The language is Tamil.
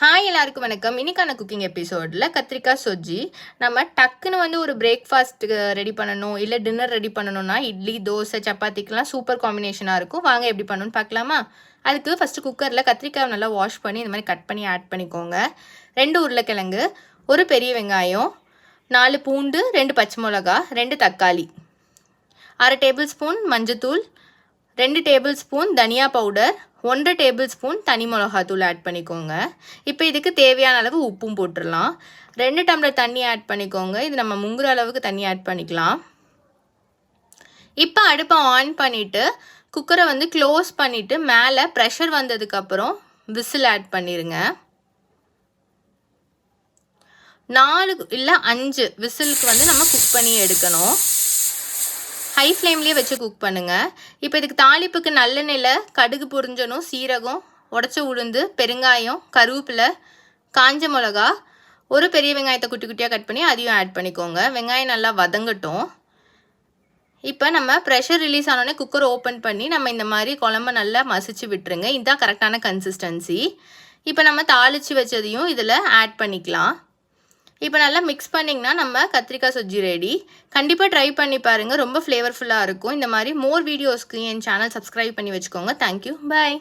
ஹாய் எல்லாருக்கும் வணக்கம். இன்றைக்கான குக்கிங் எபிசோடில் கத்திரிக்காய் சொஜ்ஜி. நம்ம டக்குன்னு வந்து ஒரு பிரேக்ஃபாஸ்ட்டுக்கு ரெடி பண்ணணும் இல்லை டின்னர் ரெடி பண்ணணும்னா இட்லி தோசை சப்பாத்திக்கெலாம் சூப்பர் காம்பினேஷனாக இருக்கும். வாங்க எப்படி பண்ணணும்னு பார்க்கலாமா? அதுக்கு ஃபஸ்ட்டு குக்கரில் கத்திரிக்காய் நல்லா வாஷ் பண்ணி இந்த மாதிரி கட் பண்ணி ஆட் பண்ணிக்கோங்க. ரெண்டு உருளைக்கிழங்கு ஒரு பெரிய வெங்காயம் நாலு பூண்டு ரெண்டு பச்சை மிளகா ரெண்டு தக்காளி. அரை டேபிள் ஸ்பூன் மஞ்சத்தூள் ரெண்டு டேபிள் ஸ்பூன் தனியா பவுடர் ஒன்றரை டேபிள் ஸ்பூன் தனி மிளகாத்தூள் ஆட் பண்ணிக்கோங்க. இப்போ இதுக்கு தேவையான அளவு உப்பும் போட்டுடலாம். ரெண்டு டம்ளர் தண்ணி ஆட் பண்ணிக்கோங்க. இது நம்ம முங்குற அளவுக்கு தண்ணி ஆட் பண்ணிக்கலாம். இப்போ அடுப்பை ஆன் பண்ணிவிட்டு குக்கரை வந்து க்ளோஸ் பண்ணிவிட்டு மேலே ப்ரெஷர் வந்ததுக்கப்புறம் விசில் ஆட் பண்ணிடுங்க நாலு இல்லை அஞ்சு விசிலுக்கு வந்து நம்ம குக் பண்ணி எடுக்கணும். ஹை ஃப்ளேம்லேயே வச்சு குக் பண்ணுங்கள் இப்போ இதுக்கு தாளிப்புக்கு நல்லெண்ணெயில் கடுகு பொரிஞ்சனும் சீரகம் உடச்ச உளுந்து பெருங்காயம் கருவேப்பிலை காஞ்ச மிளகா ஒரு பெரிய வெங்காயத்தை குட்டி குட்டியாக கட் பண்ணி அதையும் ஆட் பண்ணிக்கோங்க. வெங்காயம் நல்லா வதங்கட்டும். இப்போ நம்ம ப்ரெஷர் ரிலீஸ் ஆனோடனே குக்கர் ஓப்பன் பண்ணி நம்ம இந்த மாதிரி குழம்ப நல்லா மசிச்சு விட்டுருங்க. இதுதான் கரெக்டான கன்சிஸ்டன்சி இப்போ நம்ம தாளித்து வச்சதையும் இதில் ஆட் பண்ணிக்கலாம். இப்போ நல்லா மிக்ஸ் பண்ணிங்கன்னா நம்ம கத்திரிக்காய் சொஜ்ஜி ரெடி கண்டிப்பாக ட்ரை பண்ணி பாருங்கள் ரொம்ப ஃப்ளேவர்ஃபுல்லாக இருக்கும். இந்த மாதிரி மோர் வீடியோஸ்க்கு என் சேனல் சப்ஸ்கிரைப் பண்ணி வச்சுக்கோங்க. Thank you bye